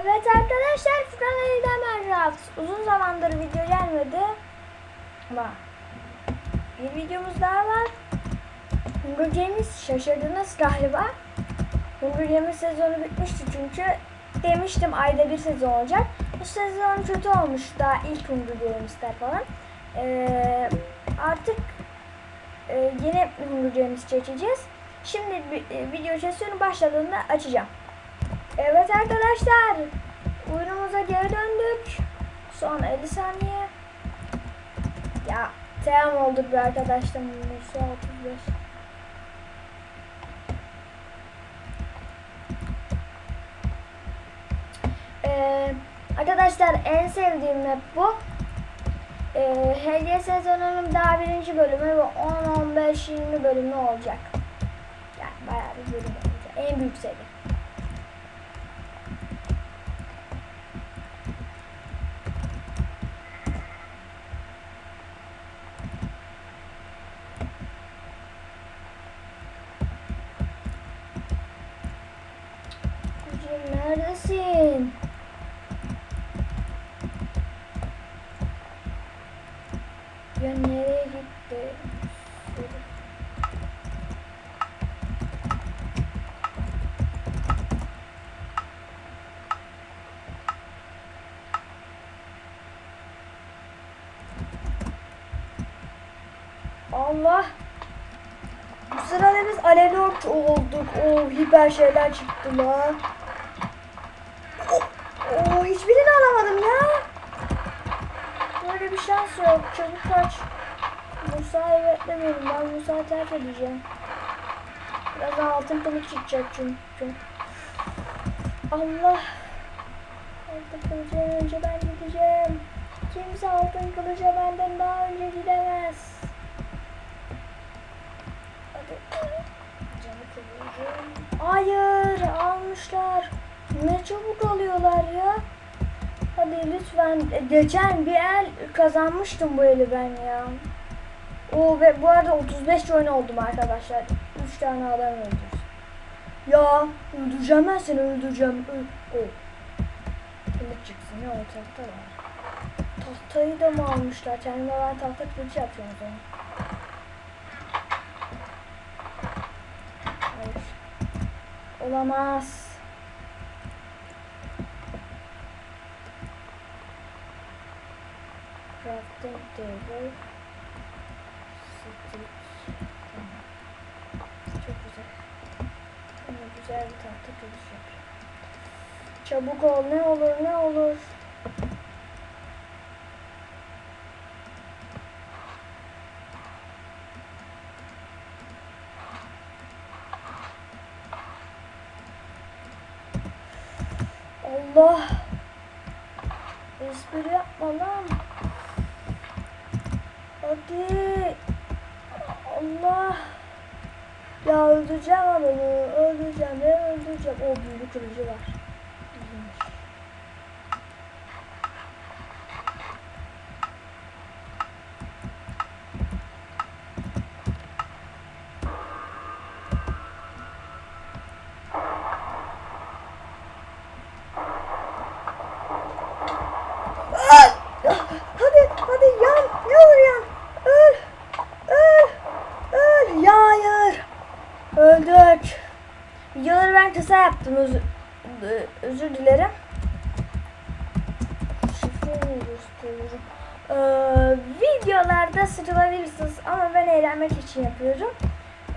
Evet arkadaşlar Furkan Ali'den ben Rahat. Uzun zamandır video gelmedi. Ama bir videomuz daha var. Hunger Games şaşırdınız galiba. Hunger Games sezonu bitmişti çünkü demiştim ayda bir sezon olacak. Bu sezon kötü olmuş daha ilk Hunger Games'ler falan. Ee, artık e, yeni Hunger Games çekeceğiz. Şimdi e, video sesini başladığında açacağım. Evet arkadaşlar. Oyunumuza geri döndük. Son 50 saniye. Ya tamam olduk bir arkadaşlar. Musa 35. Ee, arkadaşlar en sevdiğim map bu. Ee, hediye sezonunun daha birinci bölümü ve 10-15-20 bölümü olacak. Yani bayağı bir bölüm olacak. En büyük seri. Neredesin? Ya nereye gitti? Allah! Bu sırada biz alevli olduk. O hiper şeyler çıktı la. Oo, hiçbirini alamadım ya. Böyle bir şans yok. Çabuk kaç. Musa'yı beklemeyelim. Ben Musa'yı terk edeceğim. Biraz altın kılıç çıkacak çünkü. Allah. Altın kılıcı önce ben gideceğim. Kimse altın kılıca benden daha önce gidemez. Hadi. Canı kılıcım. Hayır almışlar. Ne çabuk alıyorlar ya. Hadi lütfen. E, Geçen bir el kazanmıştım bu eli ben ya. O ve bu arada 35 oyun oldum arkadaşlar. 3 tane adam öldürdüm. Ya öldüreceğim ben seni öldüreceğim. Öl. Öl. Kılıç çıksın ya o tahta var. Tahtayı da mı almışlar? Kendime ben tahta kılıç yapıyorum. Olamaz. Crafting table. Tamam. Çok güzel. Ama güzel bir tahta kılıç. Çabuk ol ne olur ne olur. Allah. Espri yapma lan. Hadi. Allah. Ya öldüreceğim adamı. Öldüreceğim. Ben öldüreceğim. O büyülü kılıcı var. İyiymiş. Ay! Hadi hadi yan ne olur yan öl öl öl ya hayır öldük. Videoları ben kısa yaptım özür, özür dilerim. Ee, videolarda sıkılabilirsiniz ama ben eğlenmek için yapıyorum.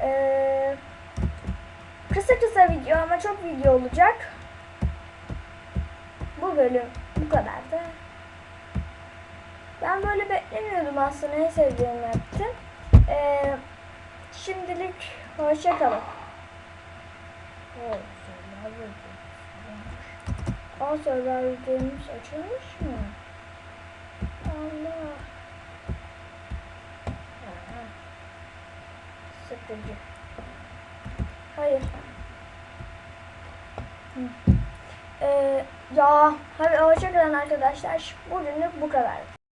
Ee, kısa kısa video ama çok video olacak. Bu bölüm bu kadar da ben böyle beklemiyordum aslında en sevdiğim yaptım. Ee, şimdilik hoşça kalın. Aa Survivor Games açılmış mı? Allah. Aha. Sıkıcı. Hayır. Hı. Ee, ya hadi hoşça kalın arkadaşlar. Bugünlük bu kadar.